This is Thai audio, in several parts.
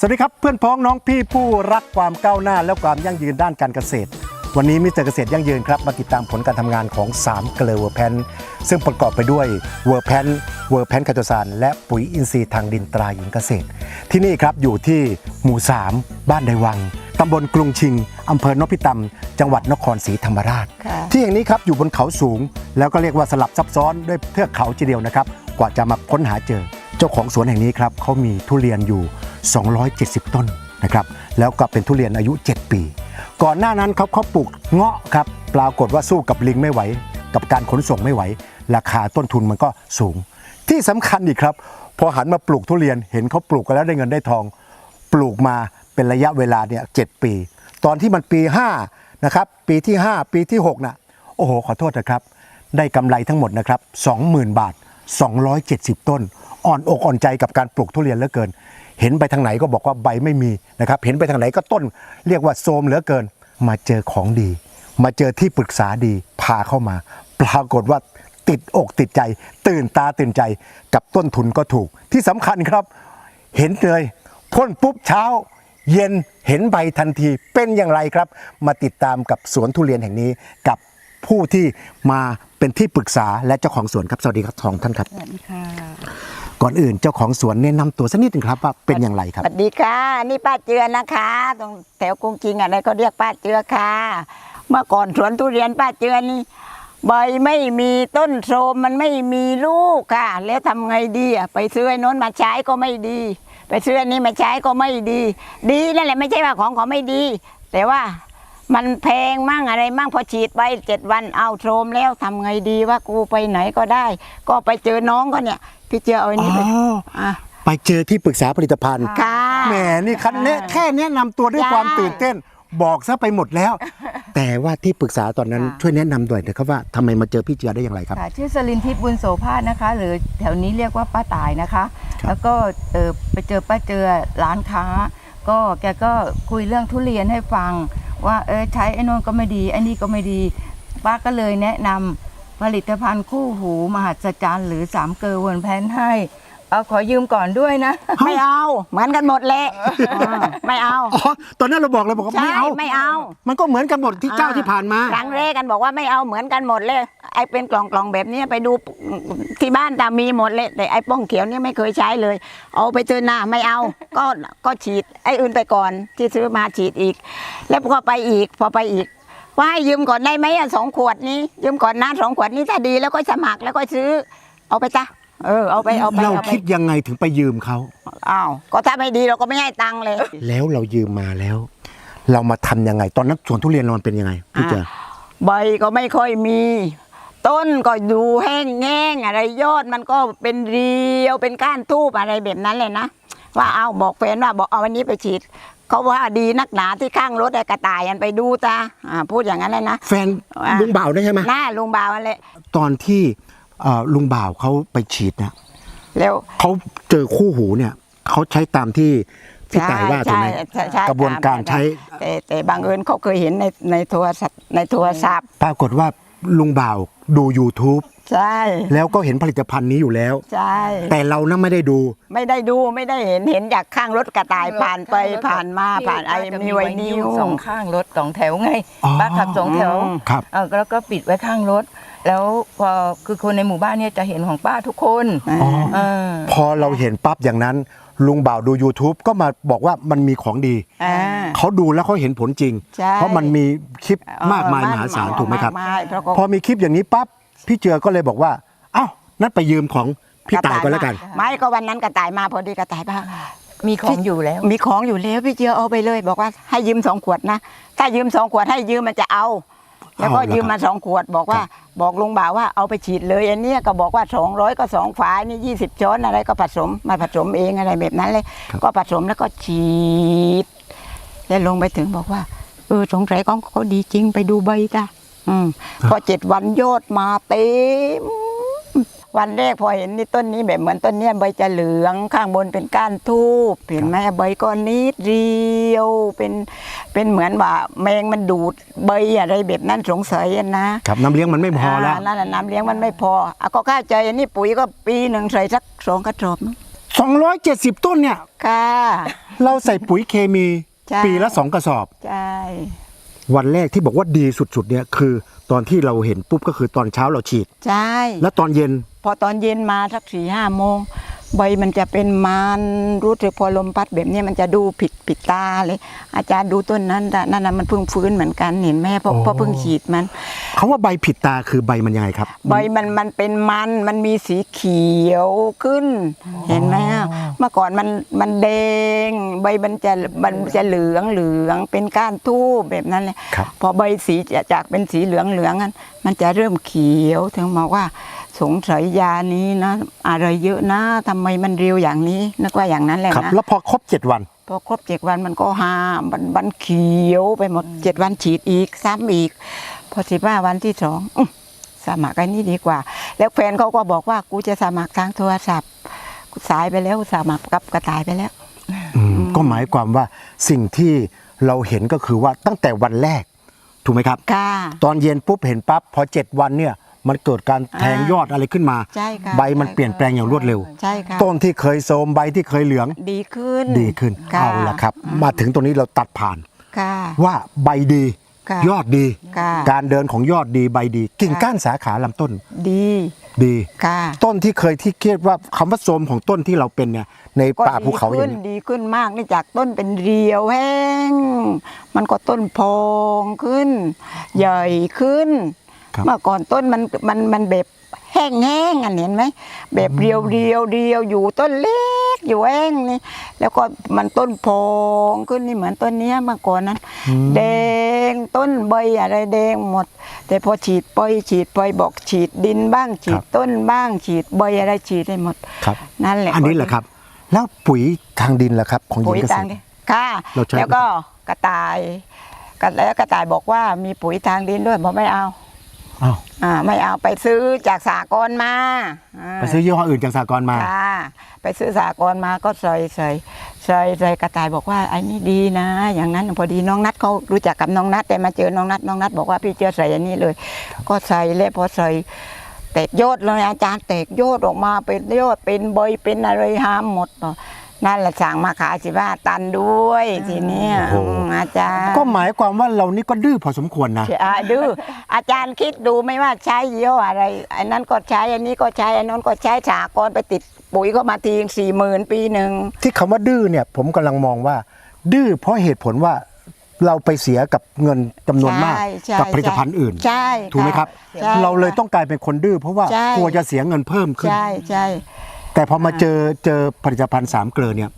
สวัสดีครับเพื่อนพ้องน้องพี่ผู้รักความก้าวหน้า และความยั่งยืนด้านการเกษตร วันนี้มิสเตอร์เกษตรยั่งยืนครับมาติดตามผลการทำงานของ3เกลือเวอร์แพนซึ่งประกอบไปด้วยเวอร์แพนเวอร์แพนคาโตซานและปุ๋ยอินทรีย์ทางดินตราหญิงเกษตร ที่นี่ครับอยู่ที่หมู่ 3 บ้านไดวังตำบลกรุงชิงอำเภอนพิตำจังหวัดนครศรีธรรมราช ค่ะ ที่แห่งนี้ครับอยู่บนเขาสูง แล้วก็เรียกว่าสลับซับซ้อนด้วยเทือกเขาทีเดียวนะครับ กว่าจะมาค้นหาเจอ เจ้าของสวนแห่งนี้ครับเขามีทุเรียนอยู่ 270 ต้นนะครับแล้วก็เป็นทุเรียนอายุ 7 ปี ก่อนหน้านั้นครับเขาปลูกเงาะครับปรากฏว่าสู้กับลิงไม่ไหว กับการขนส่งไม่ไหว ราคาต้นทุนมันก็สูง ที่สำคัญอีกครับ พอหันมาปลูกทุเรียนเห็นเขาปลูกกันแล้วได้เงินได้ทอง ปลูกมาเป็นระยะเวลาเนี่ยเปี ตอนที่มันปี5นะครับปีที่ 5 ปีที่6นะโอ้โหขอโทษนะครับ ได้กำไรทั้งหมดนะครับ20,000 บาท 270 ต้น อ่อนอกอ่อนใจกับการปลูกทุเรียนเหลือเกิน เห็นไปทางไหนก็บอกว่าใบไม่มีนะครับเห็นไปทางไหนก็ต้น เรียกว่าโทมเหลือเกิน มาเจอของดี มาเจอที่ปรึกษาดีพาเข้ามา ปรากฏว่าติดอกติดใจ ตื่นตาตื่นใจกับต้นทุนก็ถูก ที่สำคัญครับ เห็นเลยพ่นปุ๊บเช้า เย็นเห็นใบทันทีเป็นอย่างไรครับ มาติดตามกับสวนทุเรียนแห่งนี้กับผู้ที่มาเป็นที่ปรึกษาและเจ้าของสวนครับ สวัสดีครับทองท่านครับสวัสดีค่ะ ก่อนอื่นเจ้าของสวนแนะนำตัวสักนิดหนึงครับว่าเป็นอย่างไรครับ สวัสดีค่ะ นี่ป้าเจือนะคะ ตรงแถวกรุงจริงอะไรก็เรียกป้าเจือค่ะ เมื่อก่อนสวนทุเรียนป้าเจือนี่ใบไม่มีต้นโทรมมันไม่มีลูกค่ะ แล้วทำไงดีอะไปซื้อไอ้โน้นมาใช้ก็ไม่ดี ไปซื้ออันนี้มาใช้ก็ไม่ดี ดีนั่นแหละไม่ใช่ว่าของเขาไม่ดี แต่ว่า มันแพงมั่งอะไรมั่งพอฉีดไปเจ็ดวันเอาโทรมแล้วทำไงดีว่ากูไปไหนก็ได้ ก็ไปเจอน้องก็เนี่ยพี่เจือเอาอันนี้ไปอ๋ออะไปเจอที่ปรึกษาผลิตภัณฑ์ค่ะแหมนี่คันเนี้แค่แนะนำตัวด้วยจ้าความตื่นเต้นบอกซะไปหมดแล้ว แต่ว่าที่ปรึกษาตอนนั้นค่ะช่วยแนะนำด้วยนะครับว่าทำไมมาเจอพี่เจือได้อย่างไรครับค่ะชื่อสลินทิพย์บุญโสภาสนะคะ หรือแถวนี้เรียกว่าป้าตายนะคะครับแล้วก็เออไปเจอป้าเจอร้านค้า ก็แกก็คุยเรื่องทุเรียนให้ฟัง ว่าเออใช้ไอ้นนก็ไม่ดีไอ้นี่ก็ไม่ดีป้าก็เลยแนะนำผลิตภัณฑ์คู่หูมหัศจรรย์หรือสามเกลอเวิร์นแพนให้ เอาขอยืมก่อนด้วยนะ ไม่เอาเหมือนกันหมดเลยไม่เอา อ๋อตอนนั้นเราบอกเลยบอกว่าใช่ไม่เอา ไม่เอา มันก็เหมือนกันหมดที่เจ้าที่ผ่านมา ครั้งแรกกันบอกว่าไม่เอาเหมือนกันหมดเลยไอ้เป็นกล่องกล่องๆแบบนี้ไปดูที่บ้านตามมีหมดเลยแต่ไอ้ป้องเขียวเนี่ยไม่เคยใช้เลย เอาไปเจอหน้าไม่เอา ก็ก็ฉีดไอ้อื่นไปก่อนที่ซื้อมาฉีดอีก แล้วพอไปอีกพอไปอีก ว่าให้ยืมก่อนได้ไหมอะสองขวดนี้ ยืมก่อนนะสองขวดนี้ถ้าดีแล้วก็สมัครแล้วก็ซื้อ เอาไปจ้ะ เออเอาไปเอาไปเราเอาไปคิดยังไงถึงไปยืมเขา อ้าวก็ถ้าไม่ดีเราก็ไม่ให้ตังค์เลย แล้วเรายืมมาแล้ว เรามาทำยังไง ตอนนั้นสวนทุเรียนเรามันเป็นยังไงพี่เจอ ใบก็ไม่ค่อยมี ต้นก็ดูแห้งแง่งอะไรยอดมันก็เป็นเรียวเป็นก้านทูบอะไรแบบนั้นเลยนะว่าเอาบอกแฟนว่าบอกเอาวันนี้ไปฉีดเขาว่าดีนักหนาที่ข้างรถไอ้กระต่ายอันไปดูตาอ่าพูดอย่างนั้นเลยนะแฟนลุงบ่าวได้ใช่ไหมหน้าลุงบาวอันเลยตอนที่เอ่อลุงบ่าวเขาไปฉีดนะแล้ว เขาเจอคู่หูเนี่ยเขาใช้ตามที่พี่ต่ายว่าถูกไหม ใช่ใช่กระบวนการใช้ แต่แต่บางเอิญเขาเคยเห็นในในโทรศัพท์ในโทรศัพท์ปรากฏว่าลุงบ่าวดู YouTube ใช่แล้วก็เห็นผลิตภัณฑ์นี้อยู่แล้ว ใช่แต่เรานะไม่ได้ดู ไม่ได้ดูไม่ได้เห็นเห็นจากข้างรถกระต่ายผ่านไปผ่านมาผ่านไอ้ที่มีไวนิ้วสองข้างรถสองแถวไงอ๋อป้าขับสองแถวอืมครับ เออแล้วก็ปิดไว้ข้างรถ แล้วพอคือคนในหมู่บ้านเนี่ยจะเห็นของป้าทุกคนอ๋อเออพอเราเห็นปั๊บอย่างนั้น ลุงบ่าวดู YouTube ก็มาบอกว่ามันมีของดี อ่า เขาดูแล้วเขาเห็นผลจริง ใช่ เพราะมันมีคลิปมากมายมหาศาลถูกไหมครับากมายเพราะก็ พอมีคลิปอย่างนี้ปั๊บพี่เจือก็เลยบอกว่า เอ้านั่นไปยืมของพี่ต่ายก็แล้วกัน ไม่ก็วันนั้นกระต่ายมาพอดีกระต่ายบ้ามีของอยู่แล้ว มีของอยู่แล้วพี่เจียวเอาไปเลย บอกว่าให้ยืมสองขวดนะ ถ้ายืมสองขวดให้ยืมมันจะเอา แล้วก็เอาเหรอยืมมาสองขวดบอกว่าบอกลุงบ่าวว่าเอาไปฉีดเลยอันเนี้ยก็บอกว่าสองร้อยก็สองฝานี่ยี่สิบช้อนอะไรก็ผสมมาผสมเองอะไรแบบนั้นเลย ก็ผสมแล้วก็ฉีด แล้วลงไปถึงบอกว่าเออสงสัยของเขาดีจริงไปดูใบจ้ะอืมพอเจ็ดวันยอดมาเต็ม วันแรกพอเห็นนี่ต้นนี้แบบเหมือนต้นเนี้ยใบจะเหลืองข้างบนเป็นก้านทูบเห็นไหมใบก็นิดเดียวเป็นเป็นเหมือนว่าแมงมันดูดใบอะไรแบบนั้นสงสัยอะนะครับน้ำเลี้ยงมันไม่พอแล้วานั่นแหละน้ำเลี้ยงมันไม่พออะก็เข้าใจอันนี้ปุ๋ยก็ปีหนึ่งใส่สักสองกระสอบมั้ง270ต้นเนี่ยค่ะเราใส่ปุ๋ยเคมีใช่ปีละสองกระสอบใช่วันแรกที่บอกว่าดีสุดๆเนี่ยคือตอนที่เราเห็นปุ๊บก็คือตอนเช้าเราฉีด ใช่ แล้วตอนเย็น พอตอนเย็นมาสักสี่ห้าโมงใบมันจะเป็นมันรู้สึกพอลมพัดแบบนี้มันจะดูผิดผิดตาเลย อาจารย์ดูต้นนั้นน่ะนั่นน่ะมันเพิ่งฟื้นเหมือนกันเห็นไหมเพราะอ๋อเพราะเพิ่งฉีดมันเขาว่าใบผิดตาคือใบมันยังไงครับ ใบมันมันเป็นมันมันมีสีเขียวขึ้น เห็นไหมอะเมื่อก่อนมันมันแดง ใบมันจะมันจะเหลืองเหลืองเป็นก้านทูบแบบนั้นเลยครับพอใบสีจะจากเป็นสีเหลืองเหลืองนั้นมันจะเริ่มเขียวถึงบอกว่า สงสัยยานี้นะอะไรเยอะนะทำไมมันเร็วอย่างนี้นึกว่าอย่างนั้นแหละครับ นะแล้วพอครบเจ็ดวัน พอครบเจ็ดวันมันก็หามันมันเขียวไปหมดเจ็ดวันฉีดอีกซ้ำอีก พอสิบห้าวันที่สองอื้อสมัครกันนี่ดีกว่า แล้วแฟนเขาก็บอกว่ากูจะสมัครทางโทรศัพท์กูสายไปแล้วสมัครกับกระต่ายไปแล้ว อืมก็หมายความว่าสิ่งที่เราเห็นก็คือว่าตั้งแต่วันแรก ถูกไหมครับ ค่ะ ตอนเย็นปุ๊บเห็นปั๊บพอเจ็ดวันเนี่ย มันเกิดการแทงอ่ายอดอะไรขึ้นมา ใช่ค่ะใบมันเปลี่ยนแปลงอย่างรวดเร็ว ใช่ค่ะต้นที่เคยโทรมใบที่เคยเหลือง ดีขึ้นดีขึ้นค่เอาละครับ มาถึงตรงนี้เราตัดผ่าน ค่ะ ว่าใบดี ค่ะยอดดี ค่ะ การเดินของยอดดีใบดี กิ่งค่ะก้านสาขาลำต้นดีดี ค่ะต้นที่เคยที่คิดว่าคำว่าโทรมของต้นที่เราเป็นเนี่ยในก็ป่าภูเขาอดีย่าขึ้งนนี้ดีขึ้นมากนี่จากต้นเป็นเรียวแห้ง มันก็ต้นพองขึ้น ใหญ่ขึ้นครับ เมื่อก่อนต้นมันมันมันแบบแห้งแห้งๆอันเห็นไหมแบบเรียวเรียวเรียวอยู่ต้นเล็กอยู่แห้งนี่แล้วก็มันต้นพองขึ้นนี่เหมือนต้นเนี้ยเมื่อก่อนนั้น แดงต้นใบอะไรแดงหมด แต่พอฉีดปอยฉีดปอยบอกฉีดดินบ้างฉีดต้นบ้างฉีดใบอะไรฉีดได้หมดครับนั่นแหละอันนี้แหละครับ แล้วปุ๋ยทางดินล่ะครับ ของหญิปุ๋งยเกษทางตรดินค่ะเราใช้แล้วก็กระต่ายกระแล้วกระต่ายบอกว่ามีปุ๋ยทางดินด้วยบอกไม่เอา อ้าวอ่าไม่เอาไปซื้อจากสากลมาาไปซื้อยี่ห้ออื่นจากสากลมา ค่ะไปซื้อสากลมาก็ใส่ใส่ใส่ใส่กระต่ายบอกว่าไอ้นี่ดีนะ อย่างนั้นพอดีน้องนัดเขารู้จักกับน้องนัดแต่มาเจอน้องนัดน้องนัดบอกว่าพี่เจอใส่อันนี้เลย ก็ใส่แล้วพอใส่แตกยอดเลยอาจารย์แตกยอดออกมาเป็นยอดเป็นใบเป็นอะไรห้ามหมดนั่ นแหละสั่งมาขายสิบ้าตันด้วยทีเนี้ยโอ้โห อืมอาจารย์ก็หมายความว่าเรานี่ก็ดื้อพอสมควรนะ อ่าดื้ออาจารย์คิดดูไม่ว่าใช้ยี่ห้ออะไรอันนั้นก็ใช้อันนี้ก็ใช้อันนั้นก็ใช้สากรณ์ไปติดปุ๋ยก็มาทีสี่หมื่นปีหนึ่ง ที่คำว่าดื้อเนี่ยผมกำลังมองว่า ดื้อเพราะเหตุผลว่าเราไปเสียกับเงินจำนวนมากใช่ใช่กับผลิตภัณฑ์อื่นใช่ถูกไหมครับ ใช่เราเลยต้องกลายเป็นคนดื้อเพราะว่าใช่ กลัวจะเสียเงินเพิ่มขึ้น ใช่ใช่ แต่พอมาเจอเจอผลิตภัณฑ์สามเกลือเนี่ย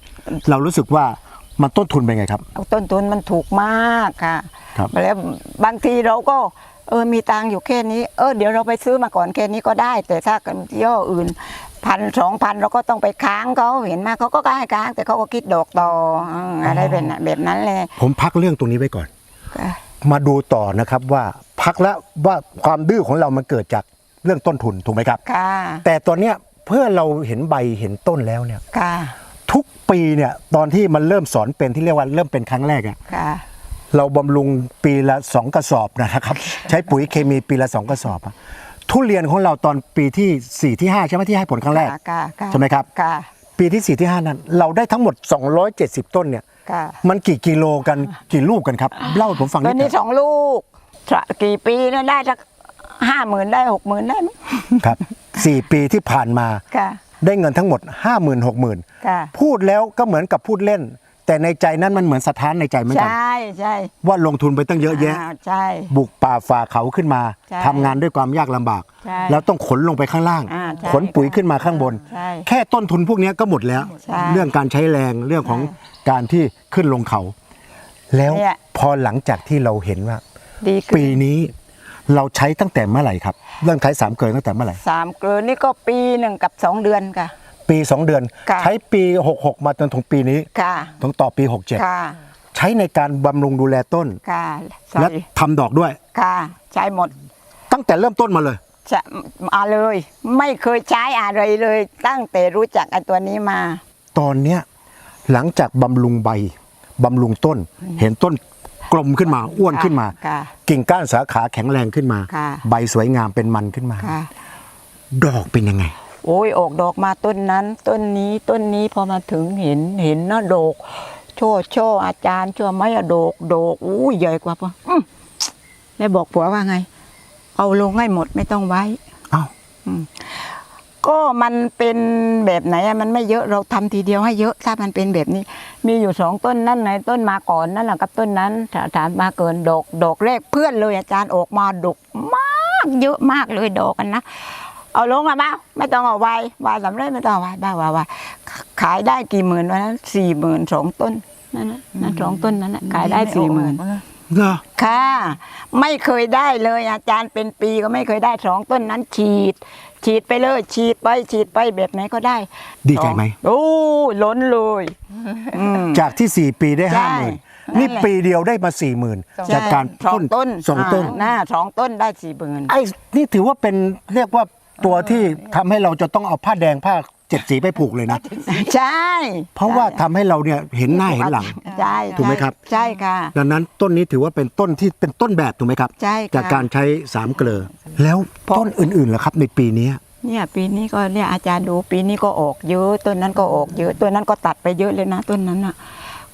เรารู้สึกว่ามันต้นทุนเป็นไงครับ ต้นทุนมันถูกมากค่ะครับแล้วบางทีเราก็เออมีตังค์อยู่แค่นี้เออเดี๋ยวเราไปซื้อมาก่อนแค่นี้ก็ได้ แต่ถ้ากันยี่ห้ออื่นพันสองพันเราก็ต้องไปค้างเขาเห็นไหมเขาก็ให้ค้าง แต่เขาก็คิดดอกต่ออืมอะไรเป็นน่ะแบบนั้นเลย ผมพักเรื่องตรงนี้ไว้ก่อนค่ะมาดูต่อนะครับว่าพักแล้วว่าความดื้อของเรามันเกิดจากเรื่องต้นทุนถูกไหมครับค่ะแต่ตอนเนี้ย เพื่อเราเห็นใบเห็นต้นแล้วเนี่ย ค่ะ ทุกปีเนี่ยตอนที่มันเริ่มสอนเป็นที่เรียกว่าเริ่มเป็นครั้งแรกอะค่ะ เราบำรุงปีละสองกระสอบนะครับ ใช้ปุ๋ยเคมีปีละสองกระสอบอะทุเรียนของเราตอนปีที่สี่ที่ห้าใช่ไหมที่ให้ผลครั้งแรก ค่ะค่ะใช่ไหมครับ ค่ะ ปีที่สี่ที่ห้านั้น เราได้ทั้งหมด 270 ต้นเนี่ย ค่ะมันกี่กิโลกันกี่ลูกกันครับ เล่าให้ผมฟังตนิอดนหนี้นึงสองลูกกี่ปีเนี่ยได้สัก ห้าหมื่นได้หกหมื่นได้มั้ยครับสี่ปีที่ผ่านมา ค่ะ ได้เงินทั้งหมด 5 0 0 0 0 6 0 0 0ค่ะ พูดแล้วก็เหมือนกับพูดเล่น แต่ในใจนั้นมันเหมือนสถานในใจเหมือนใชกัน่ใช่ว่าลงทุนไปตั้งเยอะแยะาใช่ บุกป่าฝ่าเขาขึ้นมาใช่ทำงานด้วยความยากลำบาก ใช่แล้วต้องขนลงไปข้างล่าง อ่าใช่ขนปุ๋ยขึ้นมาข้างบน ใช่แค่ต้นทุนพวกนี้ก็หมดแล้ว ใช่เรื่องการใช้แรงเรื่องของการที่ขึ้นลงเขา แล้วเนี่ย พอหลังจากที่เราเห็นว่า ดีขึ้ปีนนี้ เราใช้ตั้งแต่เมื่อไหร่ครับเริ่มใช้สามเกลือตั้งแต่เมื่อไหร่สามเกลือนี่ก็ปีหนึ่งกับสองเดือนค่ะ ปี2เดือน ค่ะ ใช้ปี 66 มาจนถึงปีนี้ค่ะถึงต่อปีค่ะ67ใช้ในการบำรุงดูแลต้น ค่ะใช่และทำดอกด้วย ค่ะใช้หมดตั้งแต่เริ่มต้นมาเลย จะมาเลย ไม่เคยใช้อะไรเลย ตั้งแต่รู้จักไอ้ตัวนี้มา ตอนเนี้ยหลังจากบำรุงใบบำรุงต้น เห็นต้น กลมขึ้นมาอ้วนขึ้นมา ค่ะกิ่งก้านสาขาแข็งแรงขึ้นมา ค่ะ ใบสวยงามเป็นมันขึ้นมา ค่ะ ดอกเป็นยังไง โอ้ยออกดอกมาต้นนั้น ต้นนี้ต้นนี้พอมาถึงเห็นเห็นนะดอกโชว์โชว์อาจารย์ช่วยไหมอะโดกโดกอู้ใหญ่กว่าปะอืมแล้วบอกผัวว่าไง เอาลงให้หมดไม่ต้องไว้อ้าว ก็มันเป็นแบบไหนอะมันไม่เยอะเราทำทีเดียวให้เยอะถ้ามันเป็นแบบนี้ มีอยู่สองต้นนั่นไหนต้นมาก่อนนั่นแหละกับต้นนั้นถาถามมาเกินดอกดอกแรกเพื่อนเลยอาจารย์ออกมาดกมากเยอะมากเลยดอกกันนะเอาลงอะบ้าไม่ต้องเอาไว้วาสำเร็จไม่ต้องเอาไว้บ้าว่าว่าขายได้กี่หมื่นวันนั้นสี่หมื่นสองต้นนั่นนะนั่นสองต้นนั้นนะขายได้สี่หมื่นเหรอค่ะ ไม่เคยได้เลยอาจารย์เป็นปีก็ไม่เคยได้สองต้นนั้นฉีด ฉีดไปเลย ฉีดไปฉีดไปแบบไหนก็ได้ดีใจไหม โอ้ล้นเลยอืม จากที่ 4 ปีได้ใช่ห้าหมื่นนั่นี่นแหละ ปีเดียวได้มา4ี่หมื่นจากการสองต้นสองต้นาหน้าสองต้นได้สี่หมื่น ไอ้นี่ถือว่าเป็นเรียกว่าตัวที่ทำให้เราจะต้องเอาผ้าแดงผ้า เจ็ดสีไปผูกเลยนะ ใช่เพราะว่าทำให้เราเนี่ยเห็นหน้าเห็นหลัง ใช่ถูกไหมครับ ใช่ค่ะ ดังนั้นต้นนี้ถือว่าเป็นต้นที่เป็นต้นแบบถูกไหมครับ ใช่ค่ะ จากการใช้สามเกลือแล้วต้นอื่นๆล่ะครับในปีนี้ เนี่ยปีนี้ก็เนี่ยอาจารย์ดูปีนี้ก็ออกเยอะต้นนั้นก็ออกเยอะต้นนั้นก็ตัดไปเยอะเลยนะต้นนั้นอะ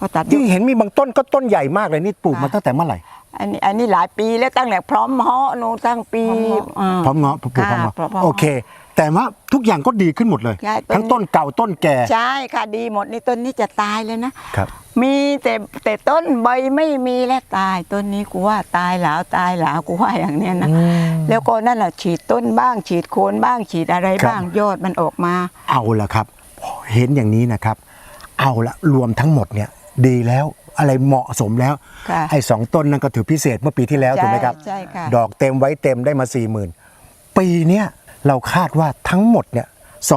ก็ตัดเยที่อะเห็นมีบางต้นก็ต้นใหญ่มากเลยนี่ปลูกมาค่ะตั้งแต่เมื่อไหร่อันนี้อันนี้หลายปีแล้วตั้งแต่พร้อมเหาะหนูตั้งปีพร้อมเงาะปลูกพร้อมค่ะเงาะพร้อมเงาะ โอเค แต่ว่าทุกอย่างก็ดีขึ้นหมดเลย ใช่ต้น ทั้งต้นเก่าต้นแก่ ใช่ค่ะดีหมดนี่ต้นนี้จะตายเลยนะ ครับ มีแต่แต่ต้นใบไม่มีและตายต้นนี้กูว่าตายหลาวตายหลาวกูว่าอย่างเนี้ยนะแล้วก็นั่นแหละฉีดต้นบ้าง ฉีดโคนบ้างฉีดอะไรครับ บ้างยอดมันออกมา เอาละครับ เห็นอย่างนี้นะครับ เอาละรวมทั้งหมดเนี่ย ดีแล้วอะไรเหมาะสมแล้ว ค่ะไอ้สองต้นนั่นก็ถือพิเศษเมื่อปีที่แล้วใช่ถูกไหมครับ ใช่ค่ะ ดอกเต็มไว้เต็มได้มา4ี่หมื่นปีเนี้ย เราคาดว่าทั้งหมดเนี่ย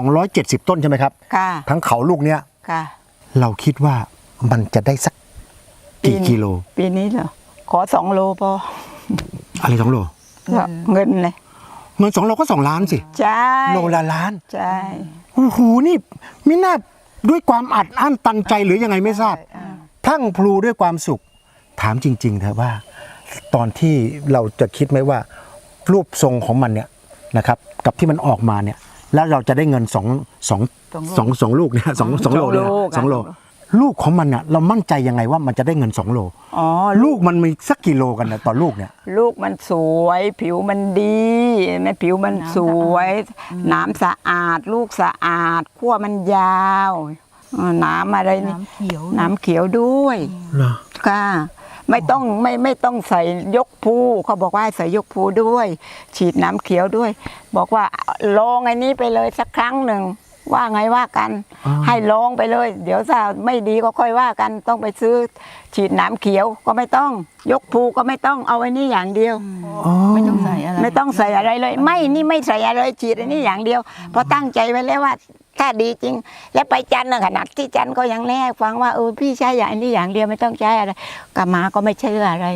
270 ต้นใช่ไหมครับ ค่ะทั้งเขาลูกเนี้ยค่ะ เราคิดว่ามันจะได้สักกี่กิโล ปีนี้เหรอขอสองโลพออะไรสองโล เงินเลยเงินสองโลก็สองล้านสิ ใช่โลละล้าน ใช่โอ้โห นี่มิน่าด้วยความอัดอั้นตันใจหรือยังไงไม่ทราบ พลั่งพลูด้วยความสุข ถามจริงๆเถอะว่า ตอนที่เราจะคิดไหมว่า รูปทรงของมันเนี่ย นะครับกับที่มันออกมาเนี่ยแล้วเราจะได้เงินสองสองสองสองลูกเนี่ยสองสองโลเนี่ยสองโล ลูกของมันเนี่ยเรามั่นใจยังไงว่ามันจะได้เงินสองโลอ๋อลูกมันมีสักกี่โลกันนะต่อลูกเนี่ย ลูกมันสวย ผิวมันดีเห็นไหมผิวมันสวย น้ำสะอาด ลูกสะอาดขั้วมันยาวเออน้ำอะไรนี่น้ำเขียวน้ำเขียวด้วยเหรอค่ะ ไม่ต้องไม่ไม่ต้องใส่ยกภูเขาบอกว่าให้ใส่ยกภูด้วย ฉีดน้ำเขียวด้วย บอกว่าลองไอ้นี้ไปเลยสักครั้งหนึ่งว่าไงว่ากันอ๋อให้ลองไปเลย เดี๋ยวถ้าไม่ดีก็ค่อยว่ากันต้องไปซื้อ ฉีดน้ำเขียวก็ไม่ต้อง ยกภูก็ไม่ต้องเอาไอ้นี่อย่างเดียวอ๋อไม่ต้องใส่อะไรไม่ต้องใส่อะไรเลย ไม่นี่ไม่ใส่อะไรฉีดอันนี้อย่างเดียวเพราะตั้งใจไว้แล้วว่า ถ้าดีจริง แล้วไปจันทร์น่ะขนาดที่จันทร์ก็ยังแน่ฟังว่าเออพี่ใช้อย่างนี้อย่างเดียวไม่ต้องใช้อะไรกลับมาก็ไม่เชื่ออะไร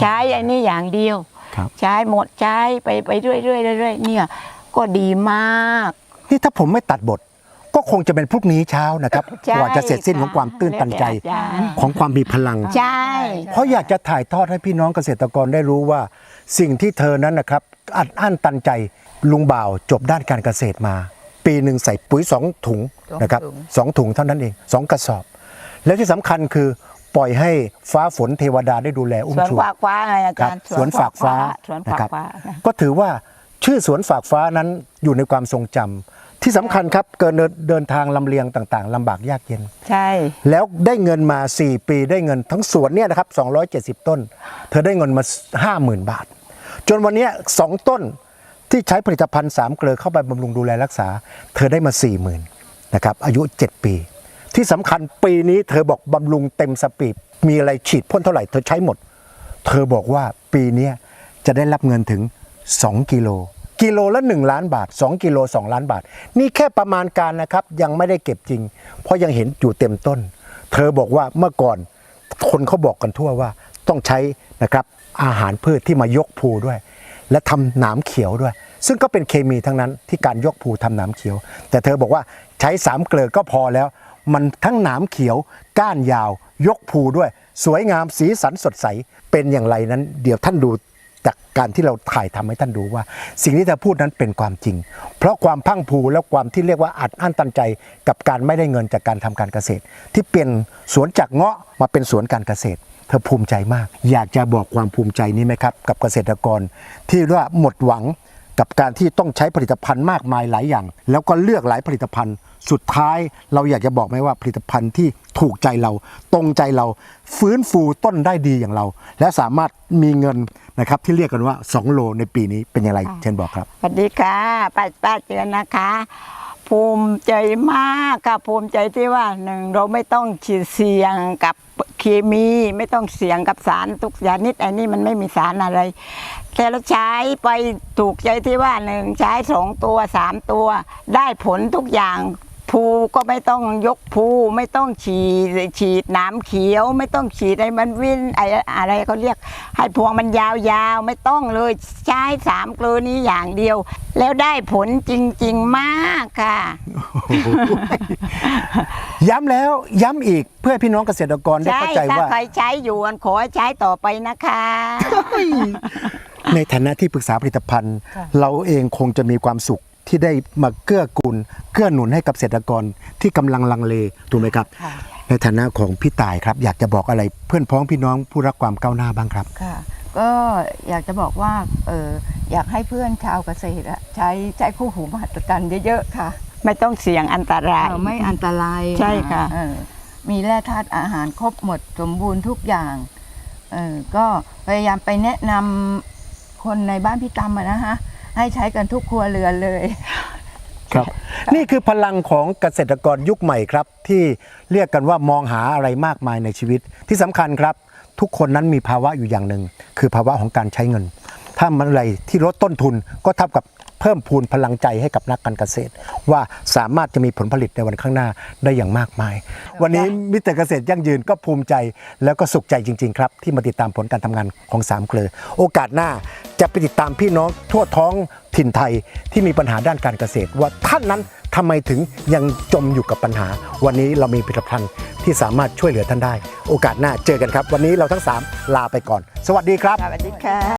ใช้อันนี้อย่างเดียวครับใช้หมดใช้ไปไปเรื่อยๆเรื่อยๆเนี่ยก็ดีมากนี่ถ้าผมไม่ตัดบทก็คงจะเป็นพรุ่งนี้เช้านะครับใช่กว่าจะเสร็จสิ้นของความตื้นตันใจแล้วแต่อาจารย์ของความมีพลังใช่เพราะอยากจะถ่ายทอดให้พี่น้องเกษตรกรได้รู้ว่า สิ่งที่เธอนั้นนะครับอัดอั้นตันใจลุงบ่าวจบด้านการเกษตรมา ปีหนึ่งใส่ปุ๋ยสองถุงสองนะครับถุงสองถุงเท่านั้นเองสองกระสอบ แล้วที่สำคัญคือปล่อยให้ฟ้าฝนเทวดาได้ดูแลอุ้สมวนชูฝากฟ้าไงอาครัจาบรย์สวนฝากฟ้าสวนนะฝากครับฟ้านะก็ถือว่าชื่อสวนฝากฟ้านั้นอยู่ในความทรงจำที่สำคัญครับเกินเดินเดินทางลำเลียงต่างๆลำบากยากเย็น ใช่ แล้วได้เงินมา 4 ปีได้เงินทั้งสวนเนี่ยนะครับ270 ต้น เธอได้เงินมา 50,000 บาท จนวันเนี้ยสองต้น ที่ใช้ผลิตภัณฑ์ 3 เกลือเข้าไปบำรุงดูแลรักษา เธอได้มา 40,000นะครับอายุ 7 ปี ที่สำคัญปีนี้เธอบอกบำรุงเต็มสปีดมีอะไรฉีดพ่นเท่าไหร่เธอใช้หมด เธอบอกว่าปีนี้จะได้รับเงินถึง 2 กิโลกิโลละ 1 ล้านบาท 2 กิโล 2 ล้านบาท นี่แค่ประมาณการนะครับยังไม่ได้เก็บจริง เพราะยังเห็นอยู่เต็มต้น เธอบอกว่าเมื่อก่อนคนเขาบอกกันทั่วว่าต้องใช้นะครับอาหารพืชที่มายกภูด้วย และทำหนามเขียวด้วย ซึ่งก็เป็นเคมีทั้งนั้นที่การยกภูทำหนามเขียว แต่เธอบอกว่าใช้สามเกลือก็พอแล้ว มันทั้งหนามเขียว ก้านยาว ยกภูด้วย สวยงามสีสันสดใสเป็นอย่างไรนั้น เดี๋ยวท่านดูจากการที่เราถ่ายทำให้ท่านดูว่า สิ่งที่เธอพูดนั้นเป็นความจริง เพราะความพังพรูและความที่เรียกว่าอัดอั้นตันใจกับการไม่ได้เงินจากการทำการเกษตร ที่เปลี่ยนสวนจากเงาะมาเป็นสวนการเกษตร เธอภูมิใจมาก อยากจะบอกความภูมิใจนี้ไหมครับ กับเกษตรกรที่ว่าหมดหวัง กับการที่ต้องใช้ผลิตภัณฑ์มากมายหลายอย่าง แล้วก็เลือกหลายผลิตภัณฑ์ สุดท้ายเราอยากจะบอกไหมว่าผลิตภัณฑ์ที่ถูกใจเรา ตรงใจเราฟื้นฟูต้นได้ดีอย่างเรา และสามารถมีเงินนะครับที่เรียกกันว่า 2 โลในปีนี้เป็นอย่างไรเช่นบอกครับสวัสดีค่ะป้าป้าเจือนนะคะ ภูมิใจมากค่ะภูมิใจที่ว่าหนึ่งเราไม่ต้องฉีดเสี่ยงกับเคมีไม่ต้องเสี่ยงกับสารทุกชนิดไอ้นี่มันไม่มีสารอะไร แต่เราใช้ไปถูกใจที่ว่าหนึ่งใช้สองตัวสามตัว ได้ผลทุกอย่าง ภูก็ไม่ต้องยกภูไม่ต้องฉีดฉีดหน้ำเขียว ไม่ต้องฉีดไอ้มันวิ่นไอ้อะไรเขาเรียก ให้พวงมันยาวๆ ไม่ต้องเลยใช้สามเกลือนี้อย่างเดียว แล้วได้ผลจริง ๆมากค่ะ ย้ำแล้วย้ำอีกเพื่อให้พี่น้องเกษตรกรได้ใช่เข้าใจถ้าว่าใครใช้อยู่ขอให้ใช้ต่อไปนะคะในฐานะที่ปรึกษาผลิตภัณฑ์ค่ะเราเองคงจะมีความสุข ที่ได้มาเกื้อกูลเกื้อหนุนให้กับเกษตรกรที่กำลังลังเลถูกไหมครับ ค่ะ ในฐานะของพี่ตายครับอยากจะบอกอะไรเพื่อนพ้องพี่น้องผู้รักความก้าวหน้าบ้างครับ ค่ะ ก็อยากจะบอกว่าเอออยากให้เพื่อนชาวเกษตรอะใช้ใช้คู่หูมหัศจรรย์เยอะๆค่ะไม่ต้องเสี่ยงอันตราย เออไม่อันตรายใช่ค่ะ เออมีแร่ธาตุอาหารครบหมดสมบูรณ์ทุกอย่างเออก็พยายามไปแนะนำคนในบ้านพี่ตำอะนะฮะ ให้ใช้กันทุกครัวเรือนเลย ครับนี่คือพลังของเกษตรกรยุคใหม่ครับ ที่เรียกกันว่ามองหาอะไรมากมายในชีวิต ที่สำคัญครับ ทุกคนนั้นมีภาวะอยู่อย่างหนึ่งคือภาวะของการใช้เงิน ถ้ามันอะไรที่ลดต้นทุนก็เท่ากับ พิ่มพูนพลังใจให้กับนักการเกษตร ว่าสามารถจะมีผลผลิตในวันข้างหน้าได้อย่างมากมาย วันนี้มิสเตอร์เกษตรยั่งยืนก็ภูมิใจแล้วก็สุขใจจริง ๆ ครับ ที่มาติดตามผลการทำงานของสามเกลอโอกาสหน้าจะไปติดตามพี่น้องทั่วท้องถิ่นไทยที่มีปัญหาด้านการเกษตร ว่าท่านนั้นทำไมถึงยังจมอยู่กับปัญหา วันนี้เรามีผลิตภัณฑ์ที่สามารถช่วยเหลือท่านได้ โอกาสหน้าเจอกันครับ วันนี้เราทั้งสามลาไปก่อน สวัสดีครับสวัสดีค่ะ